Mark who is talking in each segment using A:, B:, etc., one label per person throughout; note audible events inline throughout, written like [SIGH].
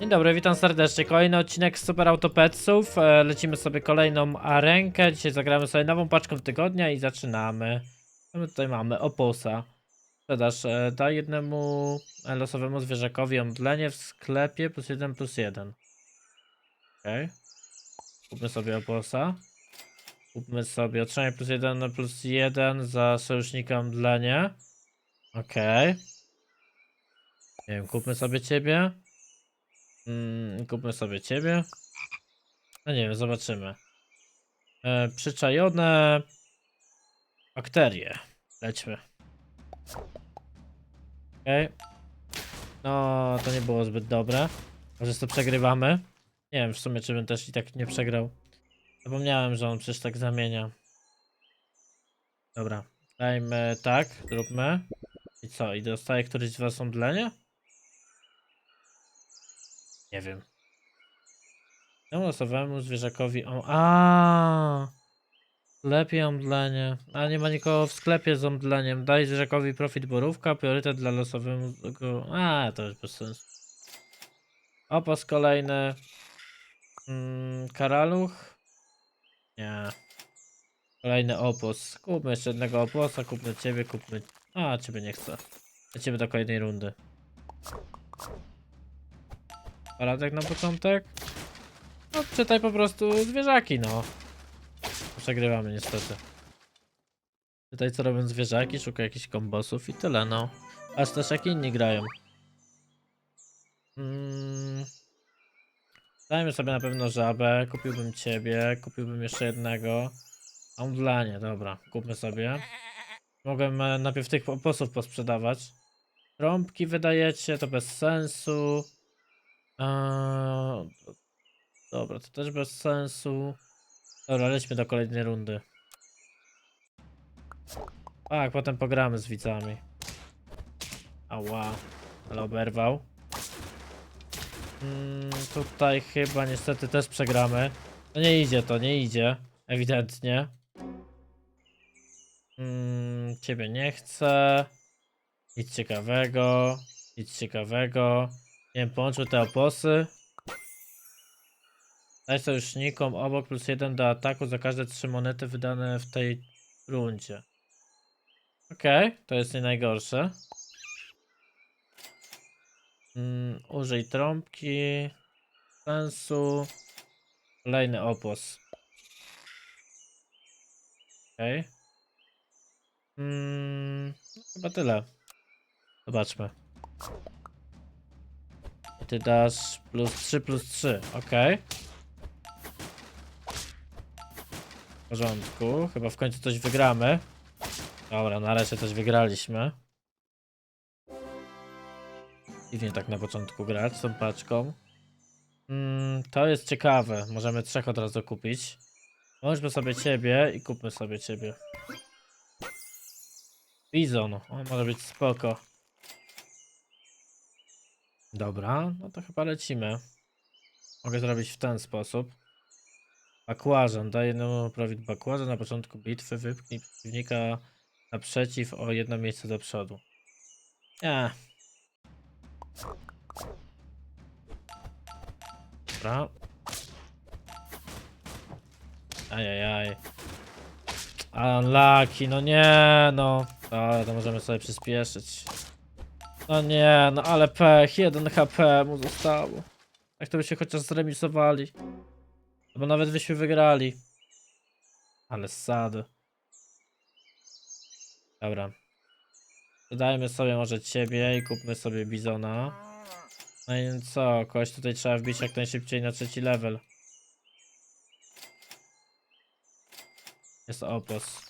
A: Dzień dobry, witam serdecznie. Kolejny odcinek z Super Auto Petsów. E, Lecimy sobie kolejną arenkę. Dzisiaj zagramy sobie nową paczką tygodnia i zaczynamy. Co my tutaj mamy? Oposa. Sprzedaż. E, Daj jednemu e, losowemu zwierzakowi omdlenie w sklepie plus 1 plus 1. Okej. Kupmy sobie oposa. Kupmy sobie otrzymaj plus 1 plus 1 za sojusznika omdlenie. Okej. Nie wiem, kupmy sobie ciebie. Mm, kupmy sobie ciebie. No nie wiem, zobaczymy. E, przyczajone bakterie. Lećmy. Okej. No, to nie było zbyt dobre. Może to przegrywamy. Nie wiem w sumie, czy bym też i tak nie przegrał. Zapomniałem, że on przecież tak zamienia. Dobra. Dajmy tak, zróbmy. I co? I dostaje któryś z was omdlenie? Nie wiem. Temu losowemu zwierzakowi o... A, Lepiej omdlenie. A nie ma nikogo w sklepie z omdleniem. Daj zwierzakowi profit borówka, priorytet dla losowego... A, to jest bez sensu. Opas kolejny. Mm, karaluch? Nie. Kolejny opos. Kupmy jeszcze jednego oposa, kupmy ciebie, kupmy... A, ciebie nie chcę. Lecimy do kolejnej rundy. Paradek na początek? No, czytaj po prostu zwierzaki, no. Przegrywamy niestety. Czytaj co robią zwierzaki, szukaj jakichś kombosów i tyle, no. Aż też jak inni grają. Mm. Dajmy sobie na pewno żabę, kupiłbym ciebie, kupiłbym jeszcze jednego. Omdlanie, dobra, kupmy sobie. Mogłem najpierw tych posłów posprzedawać. Trąbki wydajecie, to bez sensu. Eee, dobra, to też bez sensu. Dobra, lećmy do kolejnej rundy. Tak, potem pogramy z widzami. Ała, ale oberwał. Mm, tutaj chyba niestety też przegramy. No nie idzie to, nie idzie. Ewidentnie. Mm, ciebie nie chcę. Nic ciekawego. Nic ciekawego. Nie wiem, połączmy te oposy. Daj sojusznikom obok plus jeden do ataku za każde trzy monety wydane w tej rundzie. Okej, to jest nie najgorsze. Mm, użyj trąbki. Sensu. Kolejny opos. Okej. Mm, chyba tyle. Zobaczmy. Ty dasz plus 3 plus 3, ok. W porządku, chyba w końcu coś wygramy. Dobra, nareszcie coś wygraliśmy. Dziwnie tak na początku grać z tą paczką. Mm, to jest ciekawe, możemy trzech od razu kupić. Bądźmy sobie ciebie i kupmy sobie ciebie. Bizon, o może być spoko. Dobra, no to chyba lecimy. Mogę zrobić w ten sposób. Bakłażan, daje jednemu prawić bakłażan na początku bitwy, wypchnij przeciwnika naprzeciw o jedno miejsce do przodu. Nie. Dobra. Ajajaj. Unlucky, no nie, no. Ale to możemy sobie przyspieszyć. No nie, no ale pech, 1 HP mu zostało. Jak to by się chociaż zremisowali. Albo nawet byśmy wygrali. Ale sady. Dobra. Dodajmy sobie może ciebie i kupmy sobie bizona. No i co, kogoś tutaj trzeba wbić jak najszybciej na trzeci level. Jest opos.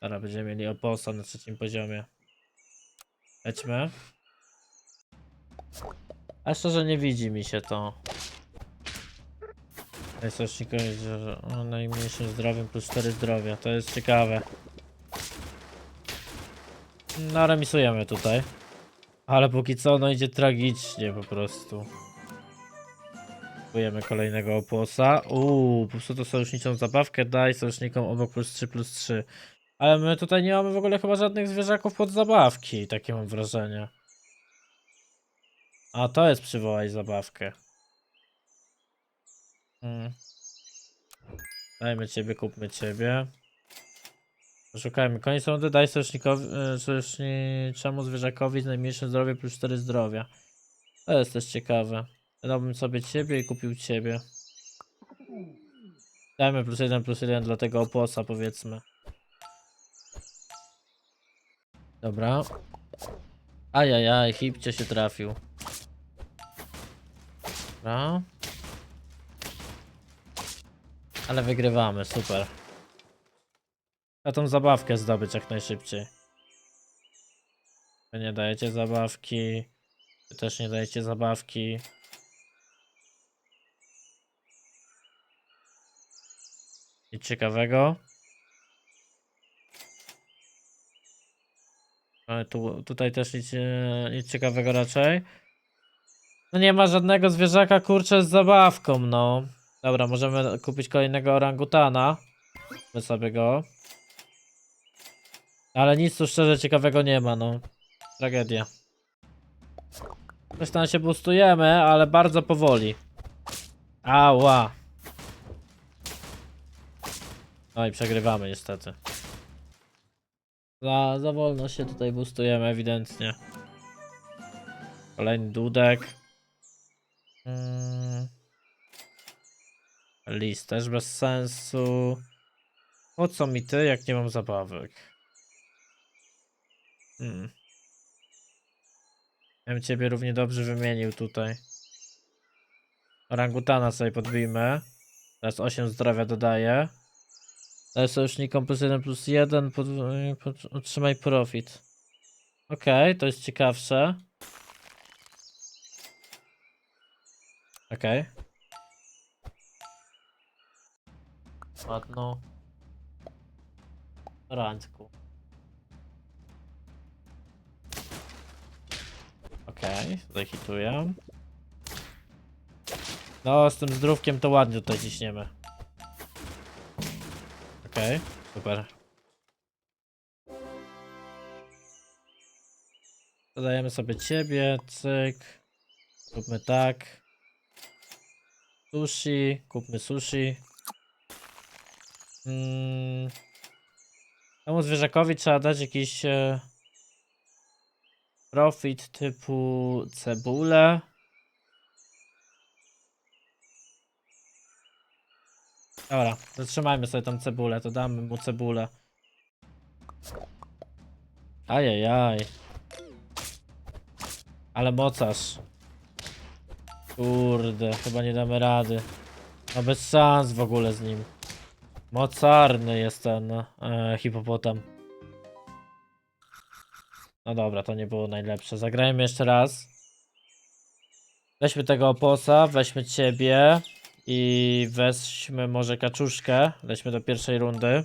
A: Teraz będziemy mieli oposa na trzecim poziomie. Lećmy. A szczerze nie widzi mi się to. Jest że o najmniejszym zdrowiem plus 4 zdrowia. To jest ciekawe. No remisujemy tutaj. Ale póki co no idzie tragicznie po prostu. Kupujemy kolejnego oposa. Uuu, po to sojuszniczą zabawkę daj sojusznikom obok plus 3 plus 3. Ale my tutaj nie mamy w ogóle chyba żadnych zwierzaków pod zabawki, takie mam wrażenie. A to jest przywołaj zabawkę. Hmm. Dajmy ciebie, kupmy ciebie. Poszukajmy. Koniec rundy daj sojusznikowi, e, sojuszniczemu zwierzakowi z najmniejszym zdrowie plus 4 zdrowia. To jest też ciekawe. Dałbym sobie ciebie i kupił ciebie. Dajmy plus 1 plus 1 dla tego oposa powiedzmy. Dobra. Ajajaj, hipcie się trafił. Dobra. Ale wygrywamy, super. A tą zabawkę zdobyć jak najszybciej. Wy nie dajecie zabawki. Wy też nie dajecie zabawki. Nic ciekawego. Ale tu, tutaj też nic, e, nic ciekawego raczej. No nie ma żadnego zwierzaka kurczę z zabawką, no. Dobra, możemy kupić kolejnego orangutana. My sobie go. Ale nic tu szczerze ciekawego nie ma, no. Tragedia. Coś tam się boostujemy, ale bardzo powoli. Ała. No i przegrywamy niestety. Za, za wolno się tutaj boostujemy ewidentnie. Kolejny dudek. Mm. List też bez sensu. Po co mi ty, jak nie mam zabawek? Hmm. Ja bym ciebie równie dobrze wymienił tutaj. Orangutana sobie podbijmy. Teraz 8 zdrowia dodaję. Sojusznikom plus 1 plus 1, pod, pod, otrzymaj profit. Okej, to jest ciekawsze. Okej. Ładno. Randku. Okej, tutaj hituję. No, z tym zdrówkiem to ładnie tutaj ciśniemy. Okej, super. Dodajemy sobie ciebie, cyk. Kupmy tak. Sushi, kupmy sushi. Mm. Temu zwierzakowi trzeba dać jakiś e, profit typu cebulę. Dobra, zatrzymajmy sobie tą cebulę, to damy mu cebulę. Ajajaj. Ale mocarz. Kurde, chyba nie damy rady. No bez szans w ogóle z nim. Mocarny jest ten e, hipopotam. No dobra, to nie było najlepsze. Zagrajmy jeszcze raz. Weźmy tego oposa, weźmy ciebie i weźmy może kaczuszkę. Lećmy do pierwszej rundy.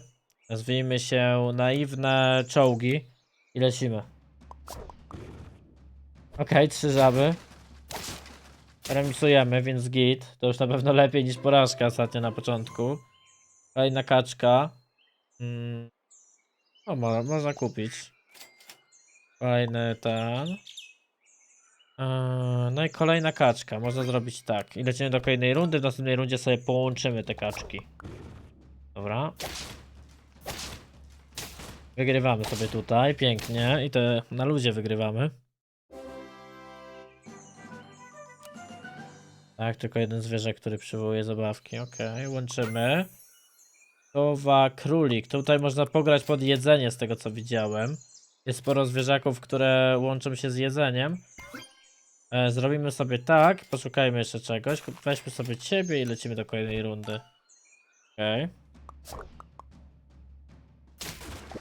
A: Nazwijmy się naiwne czołgi i lecimy. Okej, trzy żaby. Remisujemy, więc git. To już na pewno lepiej niż porażka ostatnio na początku. Kolejna kaczka. Mm. O, mo można kupić. Kolejny ten. Eee, No i kolejna kaczka. Można zrobić tak. I lecimy do kolejnej rundy. W następnej rundzie sobie połączymy te kaczki. Dobra. Wygrywamy sobie tutaj. Pięknie. I te na luzie wygrywamy. Tak, tylko jeden zwierzę, który przywołuje zabawki. Okej, łączymy. Sowa, królik. Tutaj można pograć pod jedzenie z tego co widziałem. Jest sporo zwierzaków, które łączą się z jedzeniem. E, zrobimy sobie tak, poszukajmy jeszcze czegoś. Weźmy sobie ciebie i lecimy do kolejnej rundy. Okej.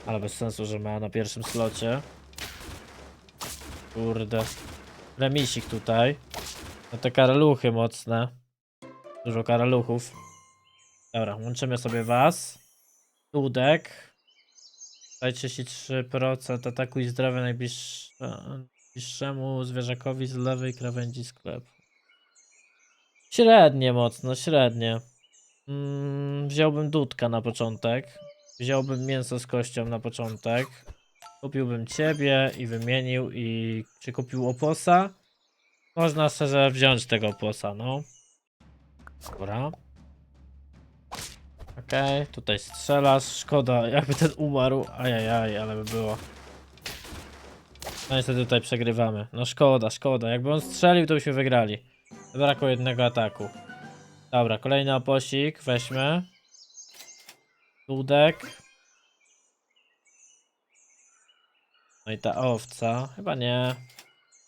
A: Ale bez sensu, że ma na pierwszym slocie. Kurde. Remisik tutaj. No te karaluchy mocne. Dużo karaluchów. Dobra, łączymy sobie was. Dudek. Daj 33% ataku i zdrowia najbliższe- najbliższemu zwierzakowi z lewej krawędzi sklepu. Średnie mocno, średnie. Mm, wziąłbym dudka na początek. Wziąłbym mięso z kością na początek. Kupiłbym ciebie i wymienił i czy kupił oposa? można szczerze wziąć tego posa, no. Dobra. Okej, tutaj strzelasz. Szkoda, jakby ten umarł. Ajajaj, ale by było. No niestety tutaj przegrywamy. No szkoda, szkoda. Jakby on strzelił, to byśmy wygrali. Zabrakło jednego ataku. Dobra, kolejny oposik. Weźmy. Dudek. No i ta owca. Chyba nie.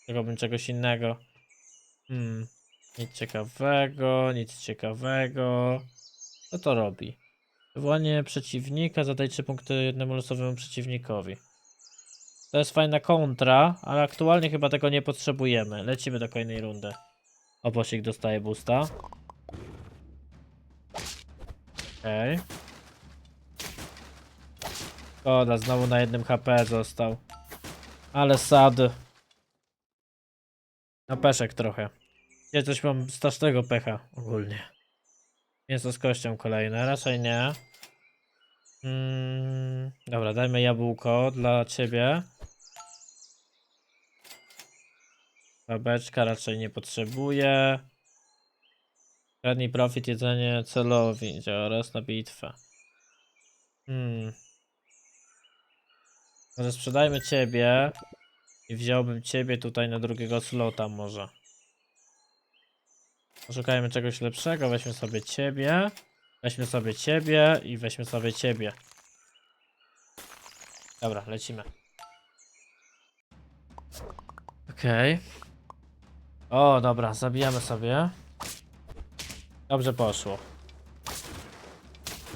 A: Chciałbym czegoś innego. Hmm. Nic ciekawego, nic ciekawego. Co to robi? Wywołanie przeciwnika, zadaj 3 punkty jednemu losowemu przeciwnikowi. To jest fajna kontra, ale aktualnie chyba tego nie potrzebujemy. Lecimy do kolejnej rundy. Oposik dostaje boosta. Okej. Szkoda, znowu na jednym HP został. Ale sad. Na peszek trochę. Ja coś mam strasznego pecha ogólnie. Mięso z kością kolejne, raczej nie. Mm, dobra, dajmy jabłko dla ciebie. Babeczka raczej nie potrzebuje. Kradnij profit, jedzenie celowi oraz na bitwę. Hmm. Może sprzedajmy ciebie i wziąłbym ciebie tutaj na drugiego slota może. Poszukajmy czegoś lepszego, weźmy sobie ciebie, weźmy sobie ciebie i weźmy sobie ciebie. Dobra, lecimy. Okej. O, dobra, zabijamy sobie. Dobrze poszło.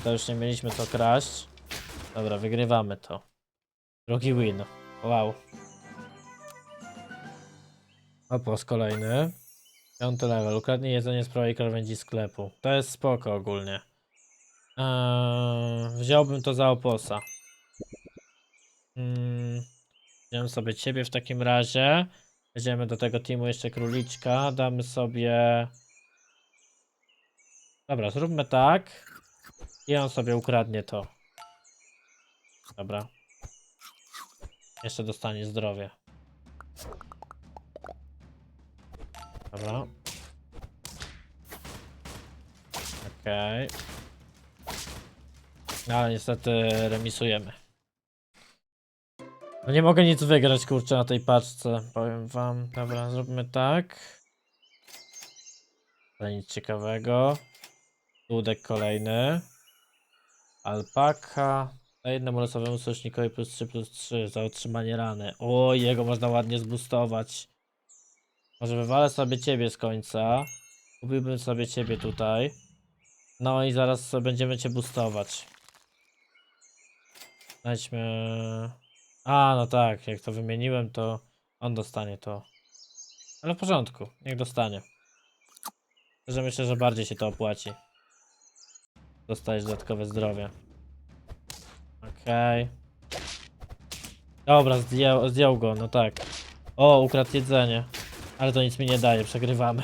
A: To już nie mieliśmy co kraść. Dobra, wygrywamy to. Drugi win. Wow. Opos kolejny. Piąty level. Ukradnij jedzenie z prawej krawędzi sklepu. To jest spoko ogólnie. Eee, wziąłbym to za oposa. Mm, wziąłem sobie ciebie w takim razie. Weźmiemy do tego teamu jeszcze króliczka. Damy sobie... Dobra, zróbmy tak. I on sobie ukradnie to. Dobra. Jeszcze dostanie zdrowie. Dobra. Okej. No, ale niestety remisujemy. No nie mogę nic wygrać, kurczę, na tej paczce. Powiem wam. Dobra, zróbmy tak. Ale nic ciekawego. Dudek kolejny. Alpaka. Na jednemu losowemu sojusznikowi plus 3 plus 3 za otrzymanie rany. O, jego można ładnie zbustować. Może wywalę sobie ciebie z końca. Kupiłbym sobie ciebie tutaj. No i zaraz będziemy cię boostować. Znajdźmy... A, no tak, jak to wymieniłem, to on dostanie to. Ale w porządku, niech dostanie. Że myślę, że bardziej się to opłaci. Dostajesz dodatkowe zdrowie. Okej. Dobra, zdjął, zdjął go, no tak. O, ukradł jedzenie. Ale to nic mi nie daje, przegrywamy.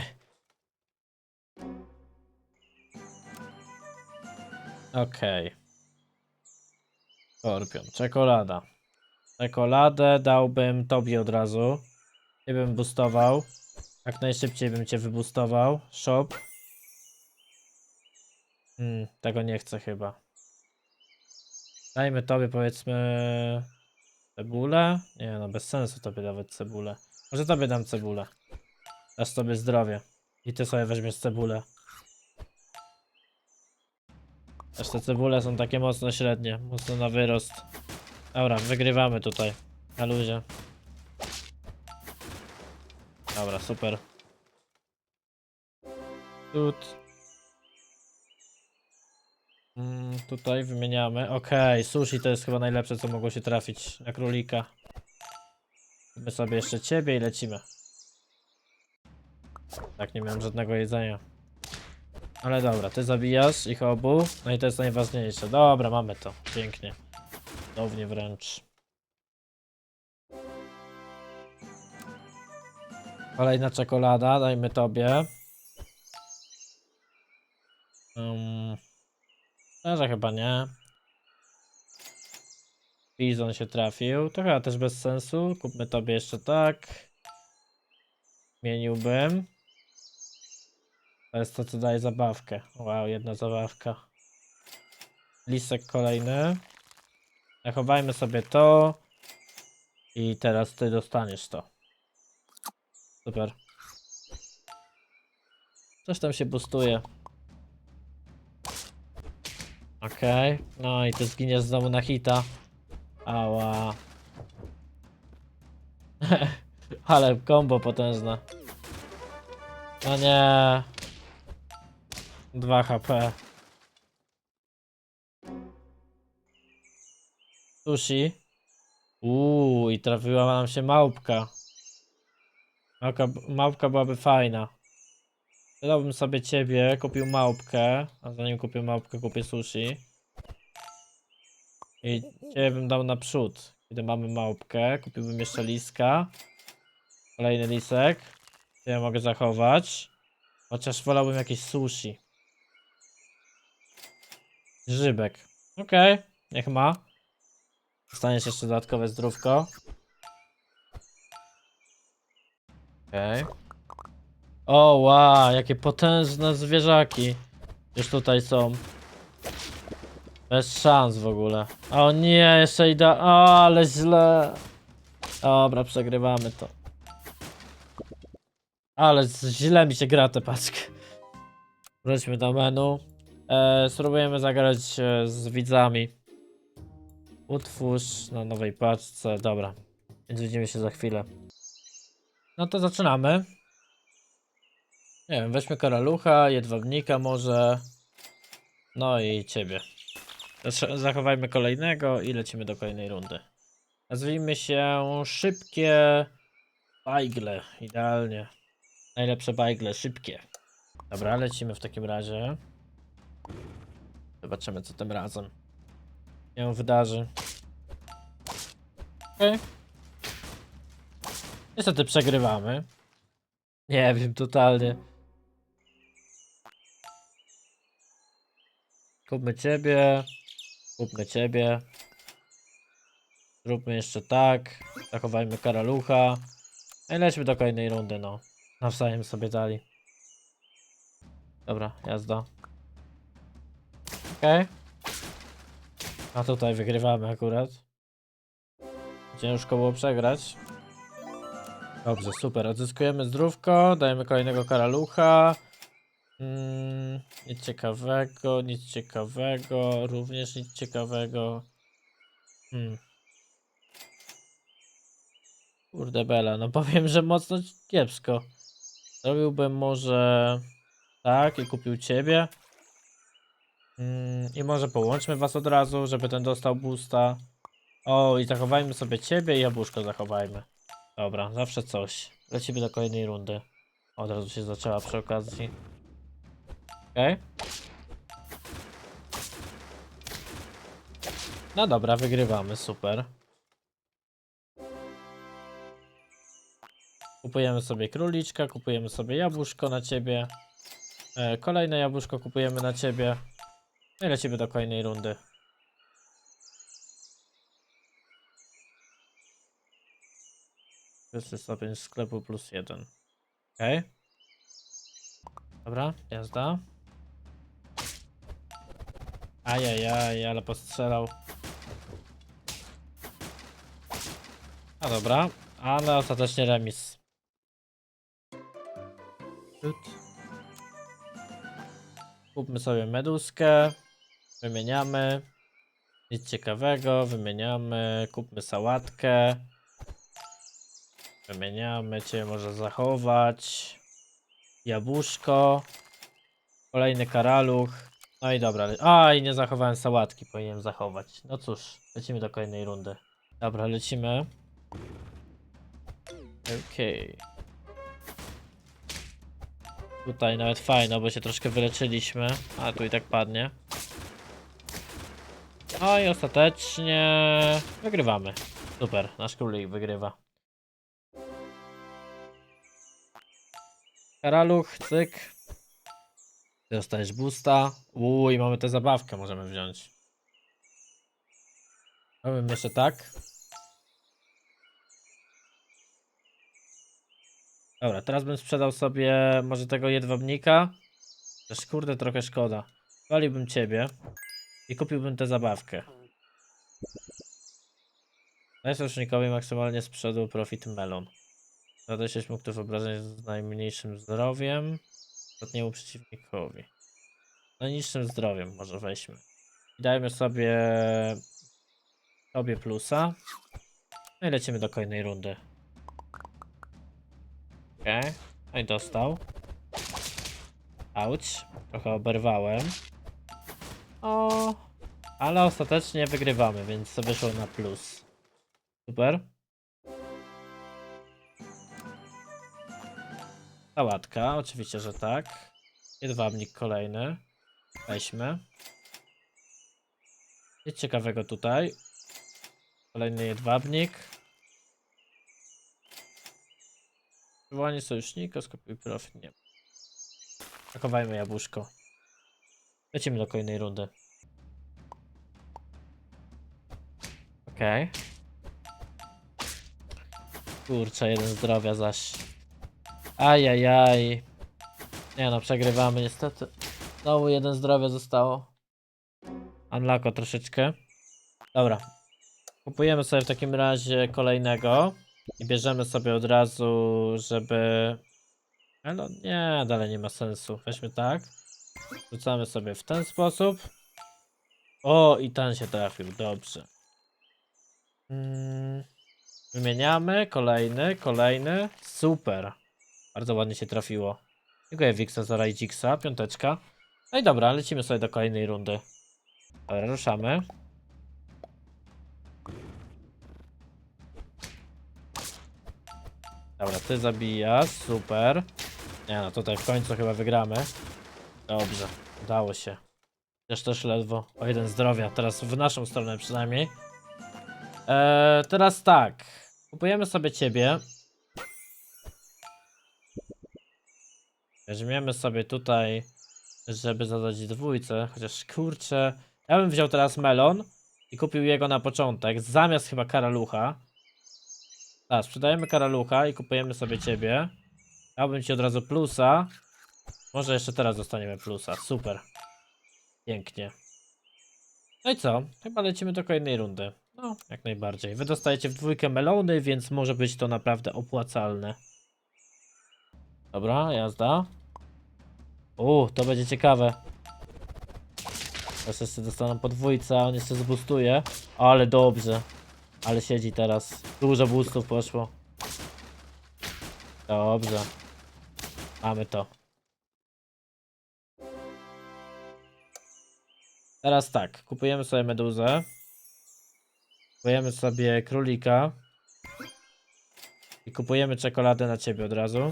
A: Okej. Skorpion, czekolada. Czekoladę dałbym tobie od razu. Nie bym boostował. Jak najszybciej bym cię wybustował. Shop. Hmm, tego nie chcę chyba. Dajmy tobie powiedzmy cebulę. Nie no, bez sensu tobie dawać cebulę. Może tobie dam cebulę. Dasz sobie zdrowie. I ty sobie weźmiesz cebulę. Też te cebule są takie mocno średnie, mocno na wyrost. Dobra, wygrywamy tutaj. Na luzie. Dobra, super. Tut. Mm, tutaj wymieniamy. Okej, sushi to jest chyba najlepsze, co mogło się trafić na królika. My sobie jeszcze ciebie i lecimy. Tak, nie miałem żadnego jedzenia. Ale dobra, ty zabijasz ich obu. No i to jest najważniejsze. Dobra, mamy to. Pięknie. Cudownie wręcz. Kolejna czekolada, dajmy tobie. Um, chyba nie. Bizon się trafił. To chyba też bez sensu. Kupmy tobie jeszcze tak. Zmieniłbym. To jest to, co daje zabawkę. Wow, jedna zabawka. Lisek kolejny. Zachowajmy sobie to. I teraz ty dostaniesz to. Super. Coś tam się boostuje. Okej. No i ty zginiesz znowu na hita. Ała. [LAUGHS] Ale combo potężne. No nie. 2 HP. Sushi. Uuu, i trafiła nam się małpka. Małpka, małpka byłaby fajna. Dałbym sobie ciebie, kupił małpkę, a zanim kupię małpkę, kupię sushi. I ciebie bym dał naprzód. Kiedy mamy małpkę, kupiłbym jeszcze liska. Kolejny lisek. Ja mogę zachować. Chociaż wolałbym jakieś sushi. Grzybek. Okej, niech ma. Dostaniesz jeszcze dodatkowe zdrówko. Okej. O, wow, jakie potężne zwierzaki. Już tutaj są. Bez szans w ogóle. O nie, jeszcze idę. O, ale źle. Dobra, przegrywamy to. Ale źle mi się gra tę paczkę. Wróćmy do menu. E, spróbujemy zagrać e, z widzami. Utwórz na nowej paczce. Dobra. Więc widzimy się za chwilę. No to zaczynamy. Nie wiem, weźmy karalucha, jedwabnika może. No i ciebie. Zachowajmy kolejnego i lecimy do kolejnej rundy. Nazwijmy się szybkie bajgle. Idealnie. Najlepsze bajgle, szybkie. Dobra, lecimy w takim razie. Zobaczymy co tym razem się wydarzy. Okej. Niestety przegrywamy. Nie wiem, totalnie. Kupmy ciebie. Kupmy ciebie. Zróbmy jeszcze tak. Zachowajmy karalucha. No i lećmy do kolejnej rundy, no. Nawzajem sobie dali. Dobra, jazda. Okej. A tutaj wygrywamy akurat. Ciężko było przegrać. Dobrze, super. Odzyskujemy zdrówko, dajemy kolejnego karalucha. Mm, nic ciekawego, nic ciekawego, również nic ciekawego. Hmm. Kurde bela, no powiem, że mocno kiepsko. Zrobiłbym może tak i kupił ciebie. Mm, I może połączmy was od razu, żeby ten dostał boosta. O, i zachowajmy sobie ciebie i jabłuszko zachowajmy. Dobra, zawsze coś. Lecimy do kolejnej rundy. Od razu się zaczęła przy okazji. Okej. No dobra, wygrywamy, super. Kupujemy sobie króliczka, kupujemy sobie jabłuszko na ciebie. E, kolejne jabłuszko kupujemy na ciebie. No i lecimy do kolejnej rundy. Wyższy stopień sklepu plus jeden. Okej. Dobra, jazda. Ajajaj, ale postrzelał. A dobra, ale ostatecznie remis. Kupmy sobie meduskę. Wymieniamy. Nic ciekawego, wymieniamy. Kupmy sałatkę. Wymieniamy cię, może zachować. Jabłuszko. Kolejny karaluch. No i dobra. A, i nie zachowałem sałatki, powinienem zachować. No cóż, lecimy do kolejnej rundy. Dobra, lecimy. Okej. Tutaj nawet fajno, bo się troszkę wyleczyliśmy. A tu i tak padnie. No i ostatecznie wygrywamy. Super, nasz królik wygrywa. Karaluch, cyk. Ty dostajesz boosta. Uuu, i mamy tę zabawkę, możemy wziąć. Robimy jeszcze tak. Dobra, teraz bym sprzedał sobie może tego jedwabnika. Też kurde trochę szkoda. Waliłbym ciebie i kupiłbym tę zabawkę. Najsłysznikowi maksymalnie z przodu profit melon. Zada 6 punktów obrażeń z najmniejszym zdrowiem. Ostatniemu przeciwnikowi. Najniższym zdrowiem może weźmy. I dajmy sobie sobie plusa. No i lecimy do kolejnej rundy. Okej. No i dostał. Auć. Trochę oberwałem. O, ale ostatecznie wygrywamy, więc to wyszło na plus. Super. Sałatka, oczywiście, że tak. Jedwabnik kolejny. Weźmy. Nic ciekawego tutaj. Kolejny jedwabnik. Przywołanie sojusznika, skopiuj profit, nie. Zachowajmy jabłuszko. Lecimy do kolejnej rundy. Okej. Kurczę, jeden zdrowia zaś. Ajajaj. Nie no, przegrywamy niestety. Znowu jeden zdrowia zostało. Unlocko troszeczkę. Dobra. Kupujemy sobie w takim razie kolejnego. I bierzemy sobie od razu, żeby... Ale no nie, dalej nie ma sensu. Weźmy tak. Rzucamy sobie w ten sposób. O, i ten się trafił, dobrze. Mm, wymieniamy, kolejny, kolejny. Super. Bardzo ładnie się trafiło. Dziękuję Wixa za Rajdziksa, piąteczka. No i dobra, lecimy sobie do kolejnej rundy. Dobra, ruszamy. Dobra, ty zabijasz, super. Nie no, tutaj w końcu chyba wygramy. Dobrze, udało się. Też też ledwo o jeden zdrowia, teraz w naszą stronę przynajmniej. Eee, teraz tak, kupujemy sobie ciebie. Weźmiemy sobie tutaj, żeby zadać dwójce, chociaż kurczę. Ja bym wziął teraz melon i kupił jego na początek, zamiast chyba karalucha. Tak, sprzedajemy karalucha i kupujemy sobie ciebie. Dałbym ci od razu plusa. Może jeszcze teraz dostaniemy plusa. Super. Pięknie. No i co? Chyba lecimy do kolejnej rundy. No, jak najbardziej. Wy dostajecie w dwójkę melony, więc może być to naprawdę opłacalne. Dobra, jazda. U, to będzie ciekawe. Teraz jeszcze dostaną podwójca, on jeszcze zbustuje. Ale dobrze. Ale siedzi teraz. Dużo boostów poszło. Dobrze. Mamy to. Teraz tak, kupujemy sobie meduzę. Kupujemy sobie królika. I kupujemy czekoladę na ciebie od razu.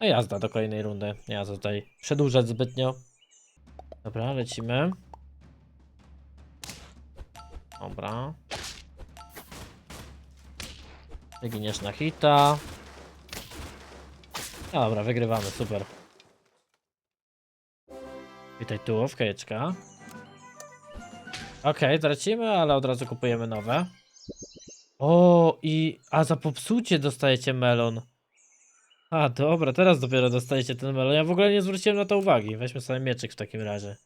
A: No jazda do kolejnej rundy. Co tutaj przedłużać zbytnio. Dobra, lecimy. Dobra. Wyginiesz na hita. Dobra, wygrywamy, super. Witaj tu, okejczka. Okej, tracimy, ale od razu kupujemy nowe. O, i... A za popsucie dostajecie melon. A, dobra, teraz dopiero dostajecie ten melon. Ja w ogóle nie zwróciłem na to uwagi. Weźmy sobie mieczyk w takim razie.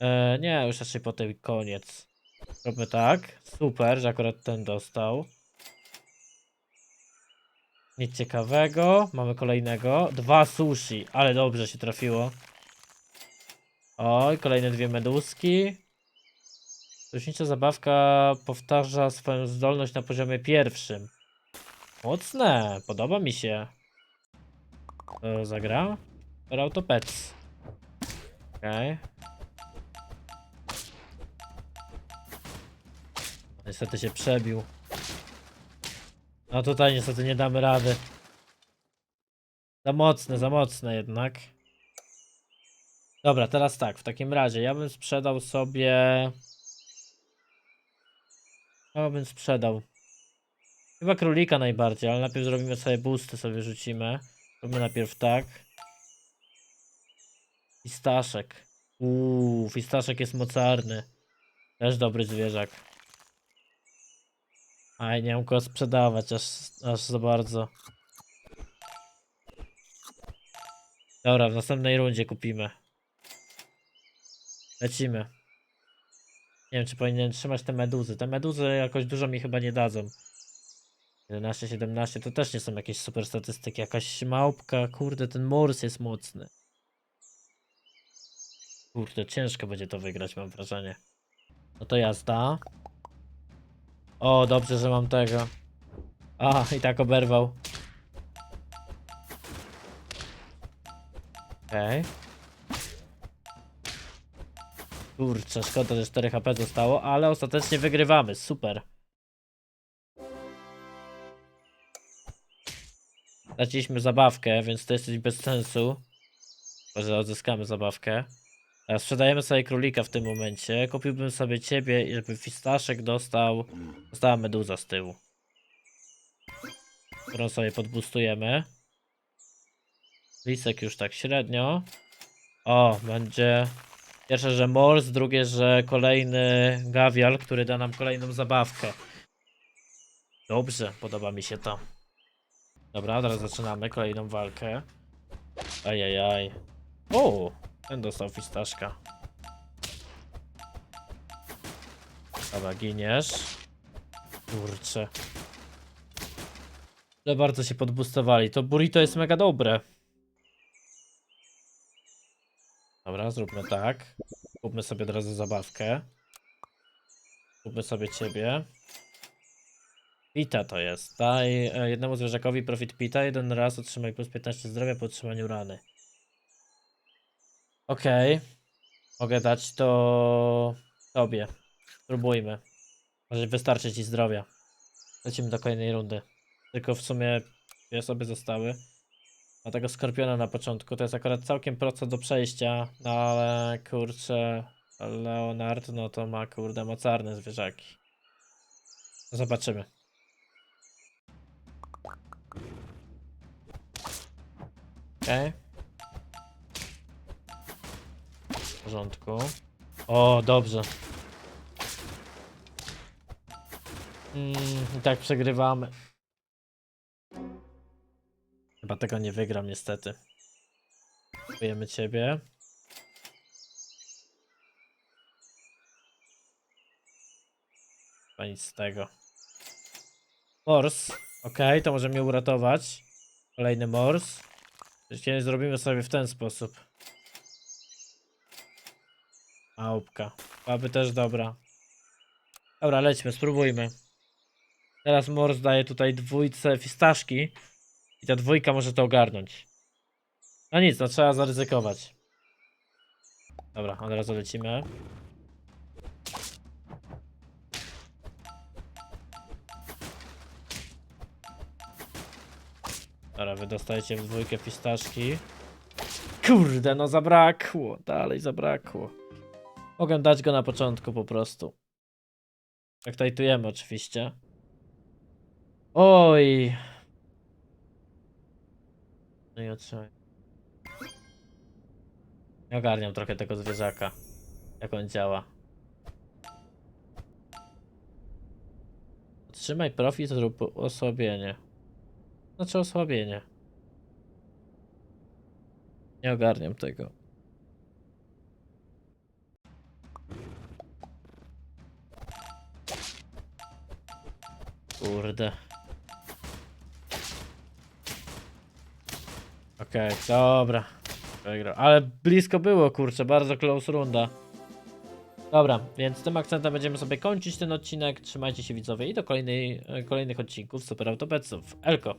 A: E, nie, już raczej potem koniec. Robimy tak. Super, że akurat ten dostał. Nic ciekawego. Mamy kolejnego. Dwa sushi, ale dobrze się trafiło. Oj, kolejne dwie meduski. Sojusznicza zabawka powtarza swoją zdolność na poziomie pierwszym. Mocne, podoba mi się. To zagra? Autopets. Okej. Niestety się przebił. No tutaj niestety nie damy rady. Za mocne, za mocne jednak. Dobra, teraz tak, w takim razie ja bym sprzedał sobie... Ja bym sprzedał. Chyba królika najbardziej, ale najpierw zrobimy sobie boosty, sobie rzucimy. Robimy najpierw tak. Fistaszek. Uuu, fistaszek jest mocarny. Też dobry zwierzak. Aj, nie mam go sprzedawać aż, aż za bardzo. Dobra, w następnej rundzie kupimy. Lecimy. Nie wiem, czy powinien trzymać te meduzy. Te meduzy jakoś dużo mi chyba nie dadzą. 11, 17 to też nie są jakieś super statystyki. Jakaś małpka, kurde, ten mors jest mocny. Kurde, ciężko będzie to wygrać, mam wrażenie. No to jazda. O, dobrze, że mam tego. A, i tak oberwał. Okej. Kurczę, szkoda, że 4 HP zostało, ale ostatecznie wygrywamy. Super. Straciliśmy zabawkę, więc to jest coś bez sensu. Chyba, że odzyskamy zabawkę. Teraz sprzedajemy sobie królika w tym momencie. Kupiłbym sobie ciebie i żeby fistaszek dostał. Dostała meduza z tyłu. Którą sobie podbustujemy. Lisek już tak średnio. O, będzie. Pierwsze, że Mors, drugie, że kolejny Gavial, który da nam kolejną zabawkę. Dobrze, podoba mi się to. Dobra, teraz zaczynamy kolejną walkę. Ajajaj. O, ten dostał fistaszka. Dobra, giniesz. Kurczę. Ale bardzo się podbustowali. To burrito jest mega dobre. Dobra, zróbmy tak. Kupmy sobie od razu zabawkę. Kupmy sobie ciebie. Pita to jest. Daj e, jednemu zwierzakowi profit pita. Jeden raz otrzymaj plus 15 zdrowia po otrzymaniu rany. Okej. Mogę dać to tobie. Spróbujmy. Może wystarczy ci zdrowia. Lecimy do kolejnej rundy. Tylko w sumie dwie osoby zostały. Ma tego skorpiona na początku. To jest akurat całkiem prosto do przejścia. No ale kurczę. Leonard, no to ma kurde mocarne zwierzaki. Zobaczymy. Okej. W porządku. O, dobrze. Mm, I tak przegrywamy. Chyba tego nie wygram niestety. Kupujemy ciebie. Chyba nic z tego. Mors. Okej, to może mnie uratować. Kolejny mors. Jeśli zrobimy sobie w ten sposób. Małpka. Byłaby też dobra. Dobra, lećmy, spróbujmy. Teraz Mors daje tutaj dwójce fistaszki. I ta dwójka może to ogarnąć. No nic, no trzeba zaryzykować. Dobra, od razu lecimy. Dobra, wy dostajecie w dwójkę fistaszki. Kurde, no zabrakło. Dalej zabrakło. Mogę dać go na początku po prostu. Jak tajtujemy oczywiście. Oj. No i otrzymaj. Ogarniam trochę tego zwierzaka. Jak on działa. Otrzymaj profit lub osłabienie. Znaczy osłabienie. Nie ogarniam tego. Kurde. Okej, dobra. Wygrał. Ale blisko było, kurczę, bardzo close runda. Dobra, więc tym akcentem będziemy sobie kończyć ten odcinek. Trzymajcie się widzowie i do kolejnej, kolejnych odcinków Super Autopetsów. Elko.